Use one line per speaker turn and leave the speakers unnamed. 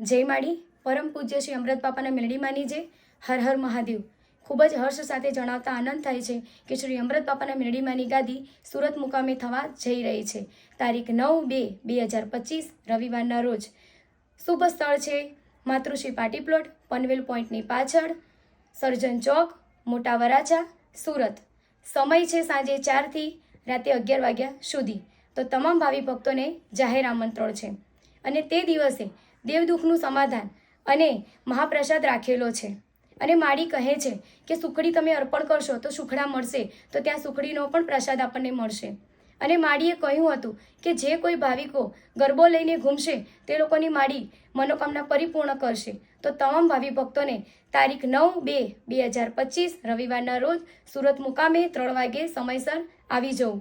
જય માડી. પરમ પૂજ્ય શ્રી અમૃત બાપાના મેલડીમાંની જે. હર હર મહાદેવ. ખૂબ જ હર્ષ સાથે જણાવતા આનંદ થાય છે કે શ્રી અમૃત બાપાના મેલડીમાંની ગાદી સુરત મુકામે થવા જઈ રહી છે. તારીખ નવ બે બે હજાર પચીસ, રવિવારના રોજ. શુભ સ્થળ છે માતૃશ્રી પાર્ટી પ્લોટ, પનવેલ પોઈન્ટની પાછળ, સર્જન ચોક, મોટા વરાછા, સુરત. સમય છે સાંજે ચારથી રાતે અગિયાર વાગ્યા સુધી. તો તમામ ભાવિ ભક્તોને જાહેર આમંત્રણ છે. અને તે દિવસે દેવદુખનું સમાધાન અને મહાપ્રસાદ રાખેલો છે. અને માળી કહે છે કે સુખડી તમે અર્પણ કરશો તો સુખડા મળશે, તો ત્યાં સુખડીનો પણ પ્રસાદ આપણને મળશે. અને માળીએ કહ્યું હતું કે જે કોઈ ભાવિકો ગરબો લઈને ઘૂમશે, તે લોકોની માળી મનોકામના પરિપૂર્ણ કરશે. તો તમામ ભાવિ ભક્તોને તારીખ નવ બે બે હજાર પચીસ રવિવારના રોજ સુરત મુકામે ત્રણ વાગે સમયસર આવી જવું.